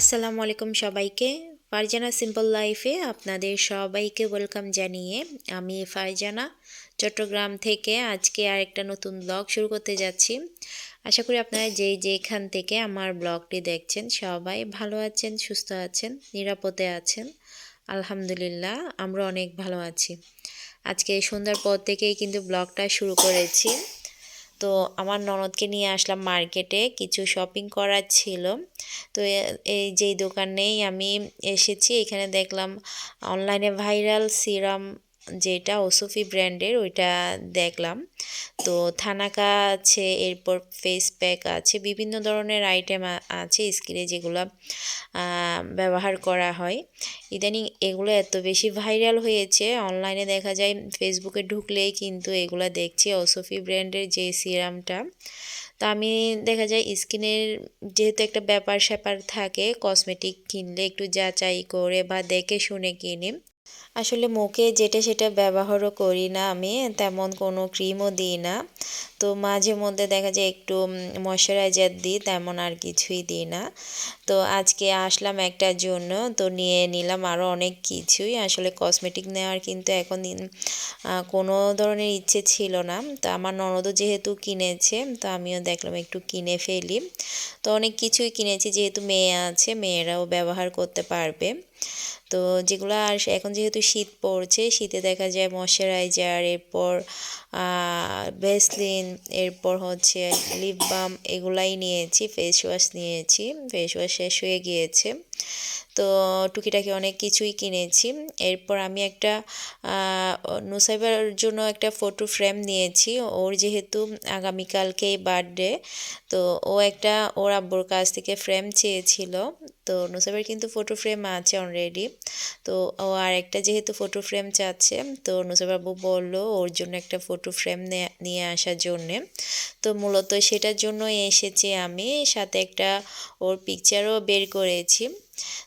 আসসালামু আলাইকুম সবাইকে। ফারজানা সিম্পল লাইফে আপনাদের সবাইকে ওয়েলকাম জানিয়ে আমি ফারজানা চট্টগ্রাম থেকে আজকে আরেকটা নতুন ব্লগ শুরু করতে যাচ্ছি। আশা করি আপনারা যেই যেখান থেকে আমার ব্লগটি দেখছেন সবাই ভালো আছেন, সুস্থ আছেন, নিরাপদে আছেন। আলহামদুলিল্লাহ, আমরা অনেক ভালো আছি। আজকে সন্ধ্যার পর থেকেই কিন্তু ব্লগটা শুরু করেছি। তো আমার ননদকে নিয়ে আসলাম মার্কেটে, কিছু শপিং করার ছিল। তো এই যেই দোকানেই আমি এসেছি, এখানে দেখলাম অনলাইনে ভাইরাল সিরাম যেটা ওসফি ব্র্যান্ডের, ওইটা দেখলাম। তো থানাকা আছে, এরপর ফেস প্যাক আছে, বিভিন্ন ধরনের আইটেম আছে স্কিনে যেগুলো ব্যবহার করা হয়। ইদানিং এগুলো এত বেশি ভাইরাল হয়েছে অনলাইনে দেখা যায় ফেসবুকে ঢুকলেই কিন্তু এগুলো দেখছি ওসফি ব্র্যান্ডের যে সিরামটা তো আমি দেখা যায় স্কিনের যেহেতু একটা ব্যাপার স্যাপার থাকে কসমেটিক কিনলে একটু যাচাই করে বা দেখে শুনে কিনি। আসলে মুখে যেটা সেটা ব্যবহারও করি না আমি, তেমন কোনো ক্রিমও দিই না। তো মাঝে মধ্যে দেখা যায় একটু ময়শ্চারাইজার দিই, তেমন আর কিছুই দিই না। তো আজকে আসলাম একটার জন্য, তো নিয়ে নিলাম আরও অনেক কিছুই। আসলে কসমেটিক নেওয়ার কিন্তু এখন কোনো ধরনের ইচ্ছে ছিল না। তো আমার ননদও যেহেতু কিনেছে, তো আমিও দেখলাম একটু কিনে ফেলি। তো অনেক কিছুই কিনেছি, যেহেতু মেয়ে আছে, মেয়েরাও ব্যবহার করতে পারবে। তো যেগুলো আর এখন যেহেতু শীত পড়ছে, শীতে দেখা যায় ময়শ্চারাইজার, এরপর ভেসলিন, এরপর হচ্ছে লিপ বাম এগুলাই নিয়েছি ফেস ওয়াশ নিয়েছি ফেস ওয়াশ শেষ হয়ে গিয়েছে। তো টুকিটাকি অনেক কিছুই কিনেছি। এরপর আমি একটা নুসাইবার জন্য একটা ফটো ফ্রেম নিয়েছি। ওর যেহেতু আগামীকালকেই বার্থডে তো ও একটা, ওর আব্বুর কাছ থেকে ফ্রেম চেয়েছিল। তো নুসাইবার কিন্তু ফটো ফ্রেম আছে অলরেডি তো ও আর একটা যেহেতু ফটো ফ্রেম চাচ্ছে, তো নুসাইবাবু বলল ওর জন্য একটা ফটো ফ্রেম নিয়ে আসার জন্যে। তো মূলত সেটার জন্য এসেছি আমি, সাথে একটা ওর পিকচারও বের করেছি।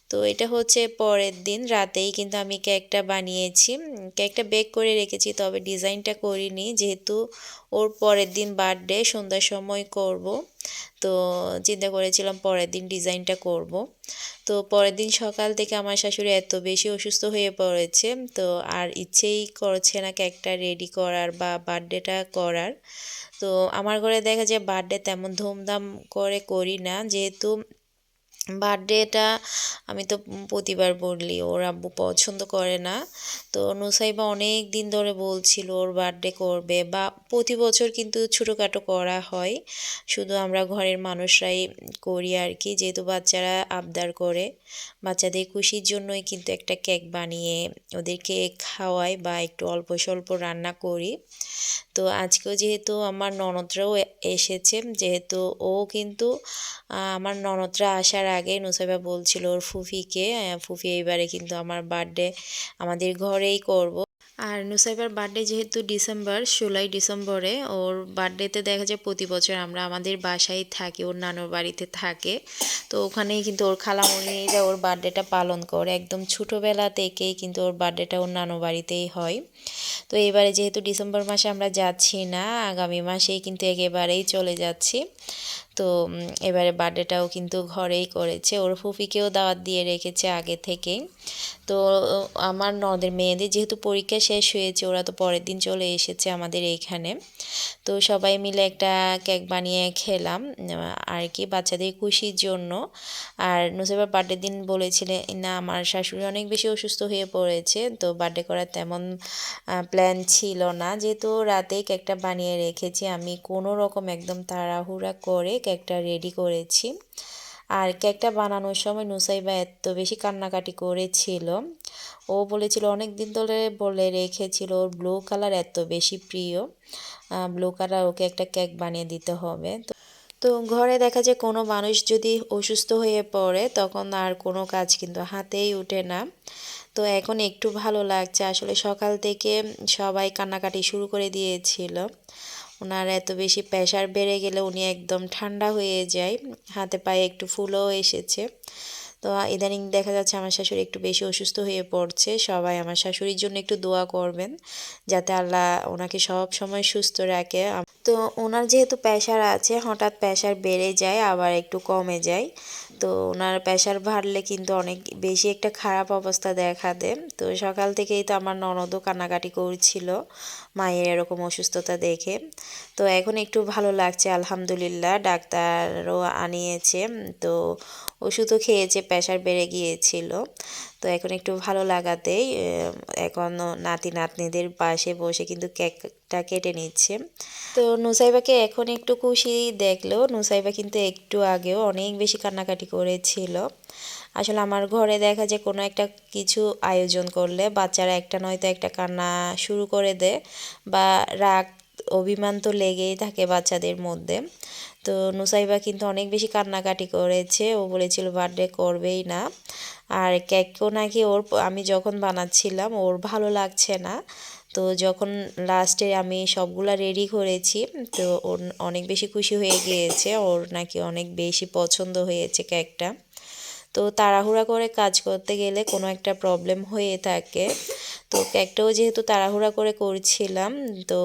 তো এটা হচ্ছে পরের দিন, রাতেই কিন্তু আমি কেকটা বানিয়েছি। কেকটা বেক করে রেখেছি, তবে ডিজাইনটা করিনি, যেহেতু ওর পরের দিন বার্থডে সন্ধ্যার সময় করব। তো চিন্তা করেছিলাম পরের দিন ডিজাইনটা করব। তো পরের দিন সকাল থেকে আমার শাশুড়ি এত বেশি অসুস্থ হয়ে পড়েছে, তো আর ইচ্ছেই করছে না কেকটা রেডি করার বা বার্থডেটা করার। তো আমার ঘরে দেখা যায় বার্থডে তেমন ধুমধাম করে করি না, যেহেতু বার্থডেটা আমি তো প্রতিবার বললি, ওর আব্বু পছন্দ করে না। তো নুসাইবা অনেক দিন ধরে বলছিল ওর বার্থডে করবে বা প্রতি বছর কিন্তু ছোটোখাটো করা হয়। শুধু আমরা ঘরের মানুষরাই করি আর কি, যেহেতু বাচ্চারা আবদার করে। বাচ্চাদের খুশির জন্যই কিন্তু একটা কেক বানিয়ে ওদেরকে খাওয়াই বা একটু অল্প স্বল্প রান্না করি। তো আজকেও যেহেতু আমার ননদরাও এসেছে, যেহেতু ও কিন্তু আমার ননদরা আসার আগে নুসাইবা বলছিল ওর ফুফিকে ফুফি এইবারে কিন্তু আমার বার্থডে আমাদের ঘরেই করব। আর নুসাইবার বার্থডে যেহেতু ডিসেম্বর, ষোলোই ডিসেম্বরে ওর বার্থডেতে দেখা যায় প্রতি বছর আমরা আমাদের বাসায় থাকি, ওর নানুর বাড়িতে থাকে। তো ওখানেই কিন্তু ওর খালামণিরা ওর বার্থডেটা পালন করে, একদম ছোটোবেলা থেকেই কিন্তু ওর বার্থডেটা ওর নানু বাড়িতেই হয়। তো এবারে যেহেতু ডিসেম্বর মাসে আমরা যাচ্ছি না, আগামী মাসেই কিন্তু একেবারেই চলে যাচ্ছি। তো এবারে বার্থডেটাও কিন্তু ঘরেই করেছে। ওর ফুফিকেও দাওয়াত দিয়ে রেখেছে আগে থেকেই। তো, আমার নদের মেয়েদের যেহেতু পরীক্ষা শেষ হয়েছে, ওরা তো পরের দিন চলে এসেছে আমাদের এইখানে তো সবাই মিলে একটা কেক বানিয়ে খেলাম আর কি বাচ্চাদের খুশির জন্য। আর নুসেবার বার্থডে দিন বলেছিলেন না, আমার শাশুড়ি অনেক বেশি অসুস্থ হয়ে পড়েছে, তো বার্থডে করার তেমন প্ল্যান ছিল না। যেহেতু রাতে কেকটা বানিয়ে রেখেছি, আমি কোনো রকম একদম তাড়াহুড়া করে কেকটা রেডি করেছি। আর কেকটা বানানোর সময় নুসাইবা এত বেশি কান্নাকাটি করেছিল। ও বলেছিল অনেক দিন ধরে বলে রেখেছিল, ওর ব্লু কালার এত বেশি প্রিয়। ব্লু কালার ওকে একটা কেক বানিয়ে দিতে হবে। তো তো ঘরে দেখা যায় কোনো মানুষ যদি অসুস্থ হয়ে পড়ে, তখন আর কোনো কাজ কিন্তু হাতেই ওঠে না। তো এখন একটু ভালো লাগছে। আসলে সকাল থেকে সবাই কান্নাকাটি শুরু করে দিয়েছিল। ওনার এত বেশি প্রেশার বেড়ে গেলে উনি একদম ঠান্ডা হয়ে যায়। হাতে পায়ে একটু ফুলও এসেছে। তো ইদানিং দেখা যাচ্ছে আমার শাশুড়ি একটু বেশি অসুস্থ হয়ে পড়ছে। সবাই আমার শাশুড়ির জন্য একটু দোয়া করবেন যাতে আল্লাহ ওনাকে সব সময় সুস্থ রাখে। তো ওনার যেহেতু প্রেশার আছে, হঠাৎ প্রেশার বেড়ে যায়, আবার একটু কমে যায়। তো ওনার প্রেশার বাড়লে কিন্তু অনেক বেশি একটা খারাপ অবস্থা দেখা দেয়। তো সকাল থেকেই তো আমার ননদও কান্নাকাটি করছিল মায়ের এরকম অসুস্থতা দেখে। তো এখন একটু ভালো লাগছে, আলহামদুলিল্লাহ, ডাক্তারও আনিয়েছে। তো ওষুধও খেয়েছে প্রেশার বেড়ে গিয়েছিল। তো এখন একটু ভালো লাগাতেই এখন নাতি নাতনিদের পাশে বসে কিন্তু কেকটা কেটে নিচ্ছে। তো নুসাইবাকে এখন একটু খুশি দেখলেও নুসাইবা কিন্তু একটু আগেও অনেক বেশি কান্নাকাটি করেছিল। আসলে আমার ঘরে দেখা যায় কোনো একটা কিছু আয়োজন করলে বাচ্চারা একটা নয়তো একটা কান্না শুরু করে দেয় বা রাগ অভিমান তো লেগেই থাকে বাচ্চাদের মধ্যে। তো নুসাইবা কিন্তু অনেক বেশি কান্নাকাটি করেছে। ও বলেছিল, বার্থডে করবেই না। আর কেকও নাকি ওর আমি যখন বানাচ্ছিলাম, ওর ভালো লাগছে না। তো যখন লাস্টে আমি সবগুলা রেডি করেছি, তো ওর অনেক বেশি খুশি হয়ে গিয়েছে। ওর নাকি অনেক বেশি পছন্দ হয়েছে কেকটা। তো তাড়াহুড়া করে কাজ করতে গেলে কোনো একটা প্রবলেম হয়ে থাকে। তো কেকটাও যেহেতু তাড়াহুড়া করে করছিলাম, তো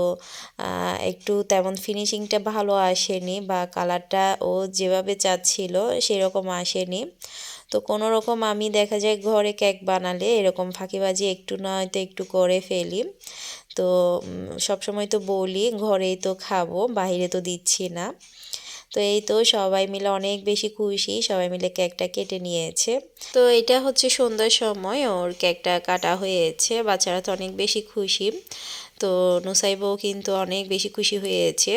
একটু তেমন ফিনিশিংটা ভালো আসেনি বা কালারটা ও যেভাবে চাচ্ছিল সেরকম আসেনি। তো কোনো রকম আমি দেখা যায় ঘরে কেক বানালে এরকম ফাঁকিবাজি একটু নয়তো একটু করে ফেলি। তো সবসময় তো বলি ঘরেই তো খাব, বাইরে তো দিচ্ছি না। তো এই তো সবাই মিলে অনেক বেশি খুশি, সবাই মিলে কেকটা কেটে নিয়েছে। তো এটা হচ্ছে সন্ধ্যার সময়, ওর কেকটা কাটা হয়েছে, বাচ্চারা তো অনেক বেশি খুশি। তো নুসাইবও কিন্তু অনেক বেশি খুশি হয়েছে।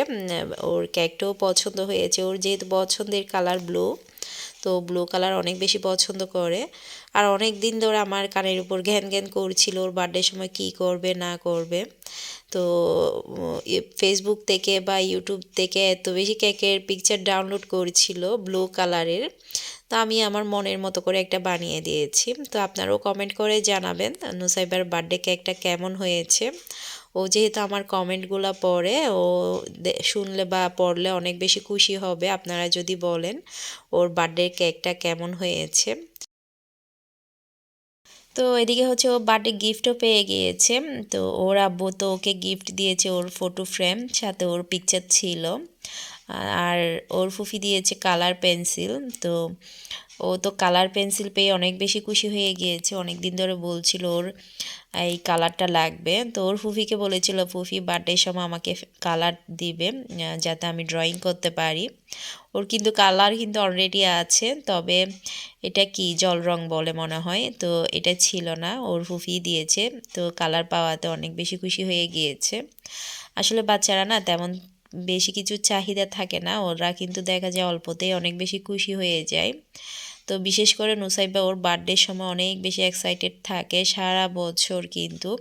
ওর কেকটাও পছন্দ হয়েছে, ওর যেহেতু পছন্দের কালার ব্লু তো ব্লু কালার অনেক বেশি পছন্দ করে। আর অনেক দিন ধরে আমার কানের উপর ঘ্যান ঘ্যান করছিল ওর বার্থডের সময় কি করবে, না করবে। তো ফেসবুক থেকে বা ইউটিউব থেকে এত বেশি কেকের পিকচার ডাউনলোড করছিল ব্লু কালারের তো আমি আমার মনের মতো করে একটা বানিয়ে দিয়েছি। তো আপনারাও কমেন্ট করে জানাবেন নুসাইবার বার্থডে কেকটা কেমন হয়েছে। ও যেহেতু আমার কমেন্টগুলো পড়ে, ও শুনলে বা পড়লে অনেক বেশি খুশি হবে, আপনারা যদি বলেন ওর বার্থডে কেকটা কেমন হয়েছে। তো এদিকে হচ্ছে ও বার্থডে গিফটও পেয়ে গিয়েছে, তো ওর আব্বু তো ওকে গিফট দিয়েছে ওর ফটো ফ্রেম সাথে ওর পিকচার ছিল। আর ওর ফুফি দিয়েছে কালার পেন্সিল তো ও তো কালার পেন্সিল পেয়ে অনেক বেশি খুশি হয়ে গিয়েছে। অনেক দিন ধরে বলছিল ওর এই কালারটা লাগবে। তো ওর ফুফিকে বলেছিল, ফুফি, বার্থডের সময় আমাকে কালার দিবে যাতে আমি ড্রয়িং করতে পারি। ওর কিন্তু কালার কিন্তু অলরেডি আছে, তবে এটা কি জল রং বলে মনে হয়। তো এটা ছিল না, ওর ফুফি দিয়েছে। তো কালার পাওয়াতে অনেক বেশি খুশি হয়ে গিয়েছে। আসলে বাচ্চারা না তেমন বেশি কিছু চাহিদা থাকে না, ওরা কিন্তু দেখা যায় অল্পতেই অনেক বেশি খুশি হয়ে যায়। তো বিশেষ করে নুসাইবা ওর বার্থডের সময় অনেক বেশি এক্সাইটেড থাকে সারা বছর কিন্তু।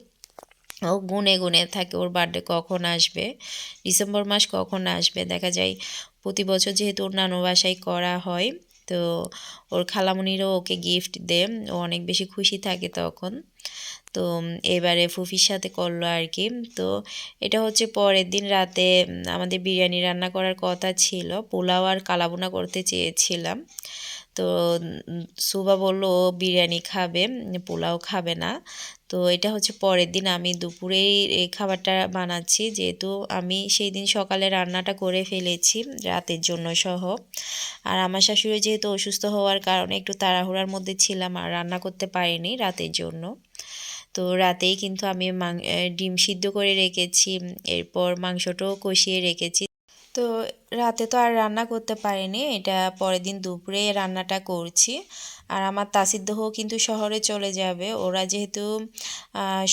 ও গুনে গুনে থাকে ওর বার্থডে কখন আসবে, ডিসেম্বর মাস কখন আসবে, দেখা যায় প্রতি বছর যেহেতু ওর নানু করা হয়, তো ওর খালামুনিরও ওকে গিফট দে ও অনেক বেশি খুশি থাকে তখন। তো এবারে ফুফির সাথে করল আর কি, তো এটা হচ্ছে পরের দিন রাতে, আমাদের বিরিয়ানি রান্না করার কথা ছিল, পোলাও আর কালাবোনা করতে চেয়েছিলাম। তো সুবা বলল বিরিয়ানি খাবে, পোলাও খাবে না। তো এটা হচ্ছে পরের দিন। আমি দুপুরেই এই খাবারটা বানাচ্ছি। যেহেতু আমি সেই দিন সকালে রান্নাটা করে ফেলেছি, রাতের জন্য সহ। আর আমার শাশুড়ি যেহেতু অসুস্থ হওয়ার কারণে একটু তাড়াহুড়ার মধ্যে ছিলাম, আর রান্না করতে পারিনি রাতের জন্য। তো রাতেই কিন্তু আমি ডিম সিদ্ধ করে রেখেছি, এরপর মাংসটাও কষিয়ে রেখেছি। তো রাতে তো আর রান্না করতে পারিনি, এটা পরের দিন দুপুরে রান্নাটা করছি। আর আমার তাসিদ্দহ কিন্তু শহরে চলে যাবে, ওরা যেহেতু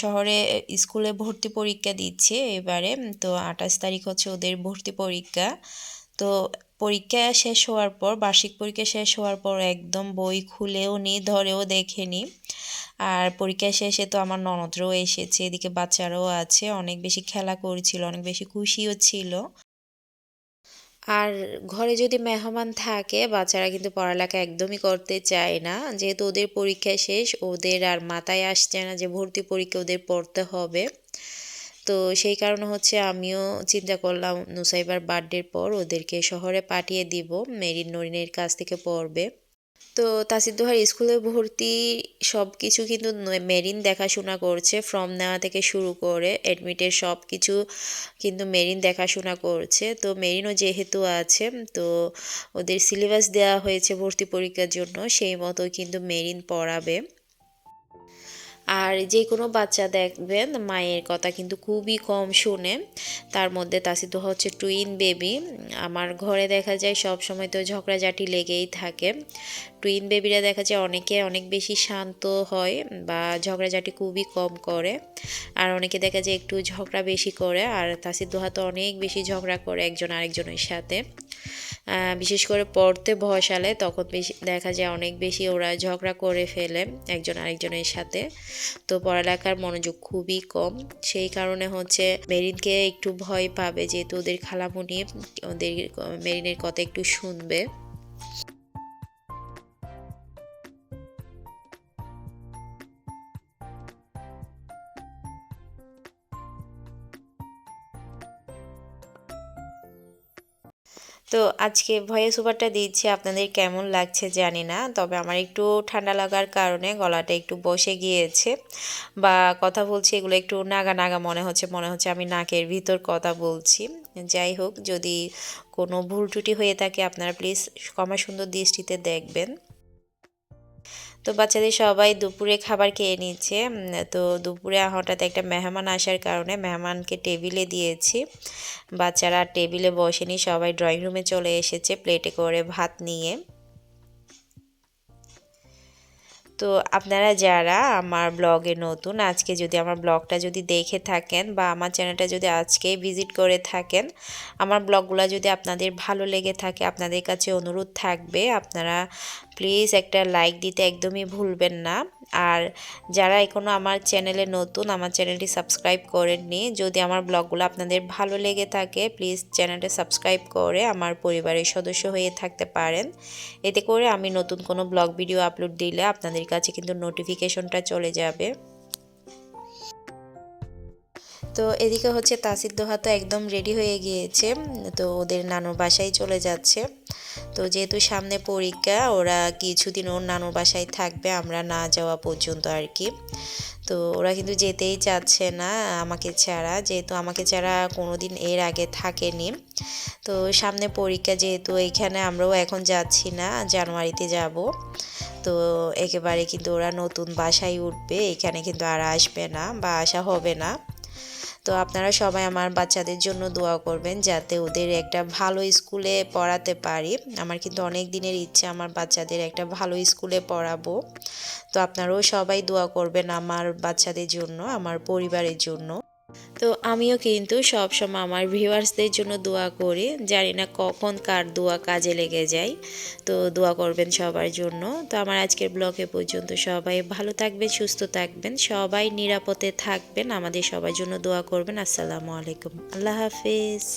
শহরে স্কুলে ভর্তি পরীক্ষা দিচ্ছে এবারে, তো আঠাশ তারিখ হচ্ছে ওদের ভর্তি পরীক্ষা। তো পরীক্ষা শেষ হওয়ার পর, বার্ষিক পরীক্ষা শেষ হওয়ার পর একদম বই খুলেও নি, ধরেও দেখেনি। আর পরীক্ষা শেষে তো আমার ননদরাও এসেছে, এদিকে বাচ্চারাও আছে, অনেক বেশি খেলা করছিল, অনেক বেশি খুশিও ছিল। আর ঘরে যদি মেহমান থাকে, বাচ্চারা কিন্তু পড়ালেখা একদমই করতে চায় না। যেহেতু ওদের পরীক্ষা শেষ, ওদের আর মাথায় আসছে না যে ভর্তি পরীক্ষা ওদের পড়তে হবে। তো সেই কারণে হচ্ছে আমিও চিন্তা করলাম, নুসাইবার বার্থডের পর ওদেরকে শহরে পাঠিয়ে দিব, মেরিন নরিনের কাছ থেকে পড়বে। তো তাসির দোহার স্কুলে ভর্তি সব কিছু কিন্তু মেরিন দেখাশোনা করছে ফর্ম নেওয়া থেকে শুরু করে অ্যাডমিটের সব কিছু কিন্তু মেরিন দেখাশোনা করছে। তো মেরিনও যেহেতু আছে, তো ওদের সিলেবাস দেওয়া হয়েছে ভর্তি পরীক্ষার জন্য, সেই মতো কিন্তু মেরিন পড়াবে। আর যে কোনো বাচ্চা দেখবেন, মায়ের কথা কিন্তু খুবই কম শুনে। তার মধ্যে তাসিদু হচ্ছে টুইন বেবি আমার ঘরে দেখা যায় সব সময় তো ঝগড়াঝাটি লেগেই থাকে। টুইন বেবিরা দেখা যায় অনেকে অনেক বেশি শান্ত হয় বা ঝগড়াঝাটি খুবই কম করে। আর অনেকে দেখা যায় একটু ঝগড়া বেশি করে। আর তাসিদুহা তো অনেক বেশি ঝগড়া করে একজন আরেকজনের সাথে। বিশেষ করে পড়তে বসালে তখন বেশি দেখা যায় অনেক বেশি ওরা ঝগড়া করে ফেলে একজন আরেকজনের সাথে। তো পড়ালেখার মনোযোগ খুবই কম। সেই কারণে হচ্ছে মেরিনকে একটু ভয় পাবে যেহেতু ওদের খালামুনি, ওদের মেরিনের কথা একটু শুনবে। তো আজকে ভয়েস ওভারটা দিচ্ছি আপনাদের কেমন লাগছে জানি না, তবে আমার একটু ঠান্ডা লাগার কারণে গলাটা একটু বসে গিয়েছে বা কথা বলছি এগুলো একটু নাগা নাগা মনে হচ্ছে মনে হচ্ছে আমি নাকের ভিতর কথা বলছি। যাই হোক, যদি কোনো ভুল ত্রুটি হয়ে থাকে আপনারা প্লিজ কমা সুন্দর দৃষ্টিতে দেখবেন। তো বাচ্চাদের সবাই দুপুরে খাবার খেয়ে নিচ্ছে। তো দুপুরে হঠাৎ একটা মেহমান আসার কারণে মেহমানকে টেবিলে দিয়েছি। বাচ্চারা টেবিলে বসেনি, সবাই ড্রয়িং রুমে চলে এসেছে প্লেটে করে ভাত নিয়ে। তো আপনারা যারা আমার ব্লগে নতুন, আজকে যদি আমার ব্লগটা যদি দেখে থাকেন বা আমার চ্যানেলটা যদি আজকে ভিজিট করে থাকেন, আমার ব্লগগুলো যদি আপনাদের ভালো লেগে থাকে, আপনাদের কাছে অনুরোধ থাকবে, আপনারা প্লিজ একটা লাইক দিতে একদমই ভুলবেন না। আর যারা এখনও আমার চ্যানেলে নতুন, আমার চ্যানেলটি সাবস্ক্রাইব করেননি, যদি আমার ব্লগগুলো আপনাদের ভালো লেগে থাকে প্লিজ চ্যানেলটা সাবস্ক্রাইব করে আমার পরিবারের সদস্য হয়ে থাকতে পারেন। এতে করে আমি নতুন কোনো ব্লগ ভিডিও আপলোড দিলে আপনাদের কাছে কিন্তু নোটিফিকেশনটা চলে যাবে। তো এদিকে হচ্ছে তাসির দোহা তো একদম রেডি হয়ে গিয়েছে, তো ওদের নানুর বাসায় চলে যাচ্ছে। তো যেহেতু সামনে পরীক্ষা, ওরা কিছুদিন ওর নানুর বাসায় থাকবে, আমরা না যাওয়া পর্যন্ত আর কি। তো ওরা কিন্তু যেতেই চাচ্ছে না আমাকে ছাড়া, যেহেতু আমাকে ছাড়া কোনো দিন এর আগে থাকেনি। তো সামনে পরীক্ষা যেহেতু এইখানে আমরাও এখন যাচ্ছি না, জানুয়ারিতে যাব। তো একেবারে কিন্তু ওরা নতুন বাসায় উঠবে, এখানে কিন্তু আর আসবে না বা আসা হবে না। তো আপনারা সবাই আমার বাচ্চাদের জন্য দোয়া করবেন যাতে ওদের একটা ভালো স্কুলে পড়াতে পারি। আমার কিন্তু অনেক দিনের ইচ্ছে আমার বাচ্চাদের একটা ভালো স্কুলে পড়াবো। তো আপনারাও সবাই দোয়া করবেন আমার বাচ্চাদের জন্য, আমার পরিবারের জন্য। তো আমিও কিন্তু সবসময় আমার ভিউয়ার্সদের জন্য দোয়া করি, জানি না কখন কার দোয়া কাজে লেগে যায়, তো দোয়া করবেন সবার জন্য। তো আমার আজকের ব্লগে পর্যন্ত সবাই ভালো থাকবেন, সুস্থ থাকবেন, সবাই নিরাপদে থাকবেন, আমাদের সবার জন্য দোয়া করবেন। আসসালামু আলাইকুম, আল্লাহ হাফিজ।